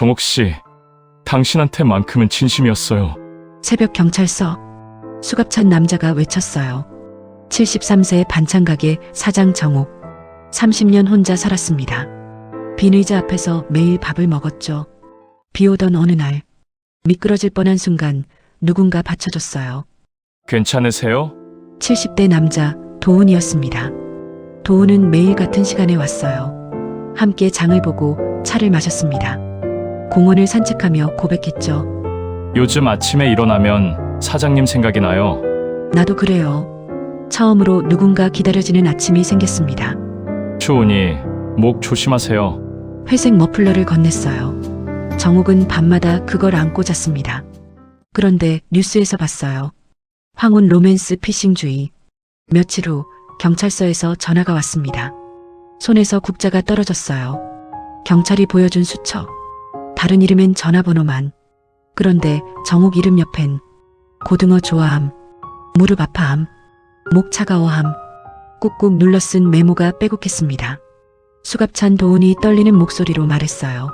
정옥 씨, 당신한테만큼은 진심이었어요. 새벽 경찰서 수갑찬 남자가 외쳤어요. 73세 반찬가게 사장 정옥. 30년 혼자 살았습니다. 빈 의자 앞에서 매일 밥을 먹었죠. 비 오던 어느 날 미끄러질 뻔한 순간 누군가 받쳐줬어요. 괜찮으세요? 70대 남자 도훈이었습니다. 도훈은 매일 같은 시간에 왔어요. 함께 장을 보고 차를 마셨습니다. 공원을 산책하며 고백했죠. 요즘 아침에 일어나면 사장님 생각이 나요. 나도 그래요. 처음으로 누군가 기다려지는 아침이 생겼습니다. 추우니 목 조심하세요. 회색 머플러를 건넸어요. 정옥은 밤마다 그걸 안고 잤습니다. 그런데 뉴스에서 봤어요. 황혼 로맨스 피싱주의. 며칠 후 경찰서에서 전화가 왔습니다. 손에서 국자가 떨어졌어요. 경찰이 보여준 수첩. 다른 이름엔 전화번호만. 그런데 정옥 이름 옆엔 고등어 좋아함, 무릎 아파함, 목 차가워함, 꾹꾹 눌러 쓴 메모가 빼곡했습니다. 수갑찬 도훈이 떨리는 목소리로 말했어요.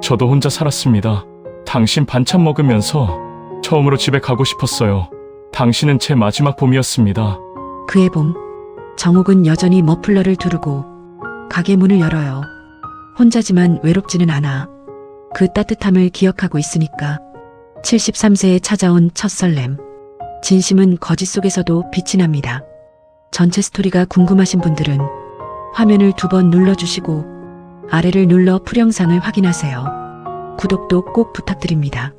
저도 혼자 살았습니다. 당신 반찬 먹으면서 처음으로 집에 가고 싶었어요. 당신은 제 마지막 봄이었습니다. 그해 봄, 정옥은 여전히 머플러를 두르고 가게 문을 열어요. 혼자지만 외롭지는 않아. 그 따뜻함을 기억하고 있으니까. 73세에 찾아온 첫 설렘. 진심은 거짓 속에서도 빛이 납니다. 전체 스토리가 궁금하신 분들은 화면을 두 번 눌러주시고 아래를 눌러 풀영상을 확인하세요. 구독도 꼭 부탁드립니다.